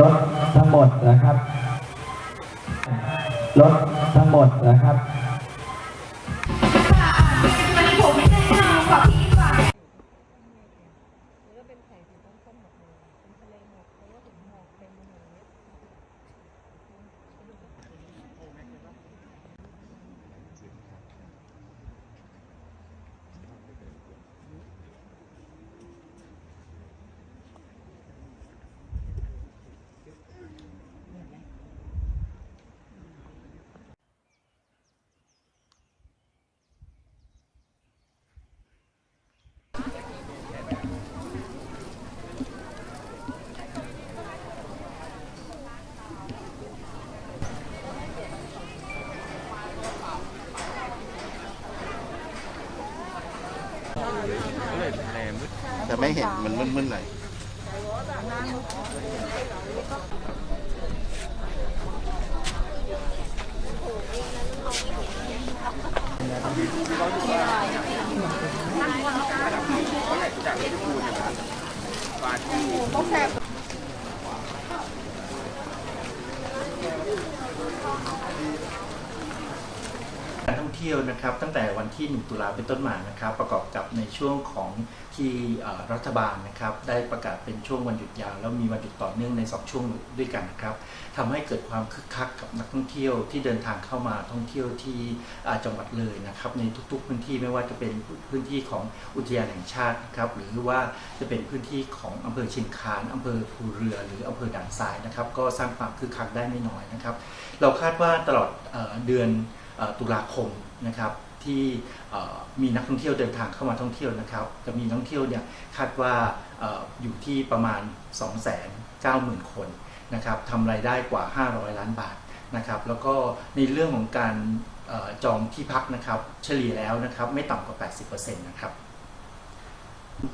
รถทั้งหมดนะครับ รถทั้งหมดนะครับ แต่ไม่เห็นมันมึนๆหน่อยต้องแท่อง เที่ยวนะครับ ตั้งแต่วันที่ 1 ตุลาเป็นต้นมานะครับ ประกอบกับในช่วงของที่รัฐบาลนะครับ ได้ประกาศเป็นช่วงวันหยุดยาวแล้วมีวันหยุดต่อเนื่องใน 2 ช่วงด้วยกันนะครับทำให้เกิดความคึกคักกับนักท่องเที่ยวที่เดินทางเข้ามาท่องเที่ยวที่จังหวัดเลยนะครับ ในทุกๆพื้นที่ไม่ว่าจะเป็นพื้นที่ของอุทยานแห่งชาตินะครับ หรือว่าจะเป็นพื้นที่ของอำเภอเชียงคานอำเภอภูเรือ หรืออำเภอด่านทรายนะครับ ก็สร้างความคึกคักได้ไม่น้อยนะครับ เราคาดว่าตลอดเดือน ตุลาคมนะครับที่มีนักท่องเที่ยวเดินทางเข้ามาท่องเที่ยวนะครับจะมีนักท่องเที่ยวเนี่ยคาดว่าออยู่ที่ประมาณ 290,000 คนนะครับทำรายได้กว่า 500 ล้านบาทนะครับแล้วก็ในเรื่องของการอจองที่พักนะครับเฉลี่ยแล้วนะครับไม่ต่ำกว่า 80%นะครับ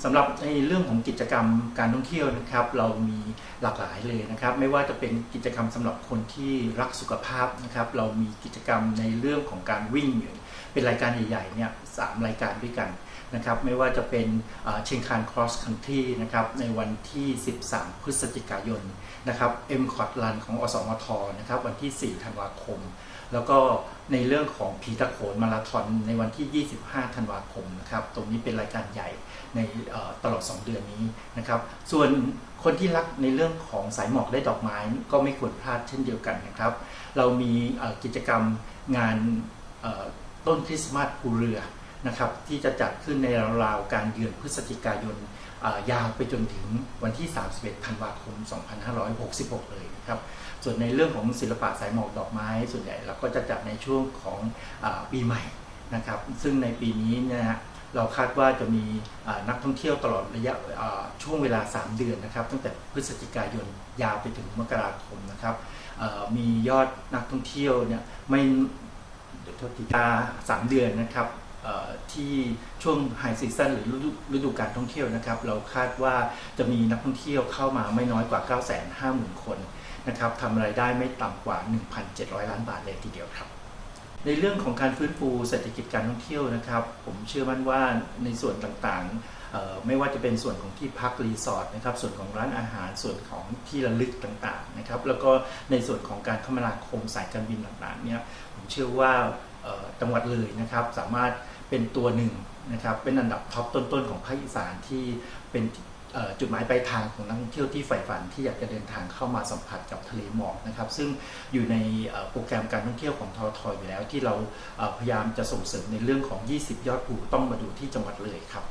สำหรับในเรื่องของกิจกรรมการท่องเที่ยวนะครับ เรามีหลากหลายเลยนะครับ ไม่ว่าจะเป็นกิจกรรมสำหรับคนที่รักสุขภาพนะครับ เรามีกิจกรรมในเรื่องของการวิ่งอยู่เป็นรายการใหญ่ๆเนี่ยสามรายการด้วยกันนะครับ ไม่ว่าจะเป็นเชียงคาน cross country นะครับในวันที่ 13 พฤศจิกายนนะครับ M c o t Run ของอสมทนะครับวันที่ 4 ธันวาคม แล้วก็ ในเรื่องของผีตะโขนมาราธอนในวันที่ 25 ธันวาคมนะครับ ตรงนี้เป็นรายการใหญ่ในเอ่อตลอด 2 เดือนนี้นะครับ ส่วนคนที่รักในเรื่องของสายหมอกได้ดอกไม้ก็ไม่ควรพลาดเช่นเดียวกันนะครับ เรามีกิจกรรมงานต้นคริสต์มาสภูเรือ นะครับที่จะจัดขึ้นในราวๆการเดือนพฤศจิกายนยาวไปจนถึงวันที่ 31 ธันวาคม 2566 เลยนะครับ ส่วนในเรื่องของศิลปะสายหมอกดอกไม้ ส่วนใหญ่เราก็จะจัดในช่วงของอปีใหม่นะครับ ซึ่งในปีนี้เนะฮะเราคาดว่าจะมีนักท่องเที่ยวตลอดระยะช่วงเวลา 3 เดือนนะครับ ตั้งแต่พฤศจิกายนยาวไปถึงมกราคมนะครับมียอดนักท่องเที่ยวเนี่ยไม่เดี๋ยวโทษทีอ่าสามเดือนนะครับ ที่ช่วงไฮซีซันหรือฤดูการท่องเที่ยวนะครับ เราคาดว่าจะมีนักท่องเที่ยวเข้ามาไม่น้อยกว่า 950,000 คนนะครับทำรายได้ไม่ต่ำกว่า 1,700 ล้านบาทเลยทีเดียวครับ ในเรื่องของการฟื้นฟูเศรษฐกิจการท่องเที่ยวนะครับ ผมเชื่อมั่นว่าในส่วนต่างๆ ไม่ว่าจะเป็นส่วนของที่พักรีสอร์ทนะครับ ส่วนของร้านอาหาร ส่วนของที่ระลึกต่างๆนะครับ แล้วก็ในส่วนของการคมนาคมสายการบินต่างๆเนี่ย ผมเชื่อว่า จังหวัดเลยนะครับ สามารถเป็นตัวหนึ่งนะครับ เป็นอันดับท็อปต้นๆของภาคอีสานที่เป็นจุดหมายปลายทางของนักท่องเที่ยวที่ใฝ่ฝันที่อยากจะเดินทางเข้ามาสัมผัสกับทะเลหมอกนะครับ ซึ่งอยู่ในโปรแกรมการท่องเที่ยวของทอทอยู่แล้วที่เราพยายามจะส่งเสริมในเรื่องของ 20 ยอดภูต้องมาดูที่จังหวัดเลยครับ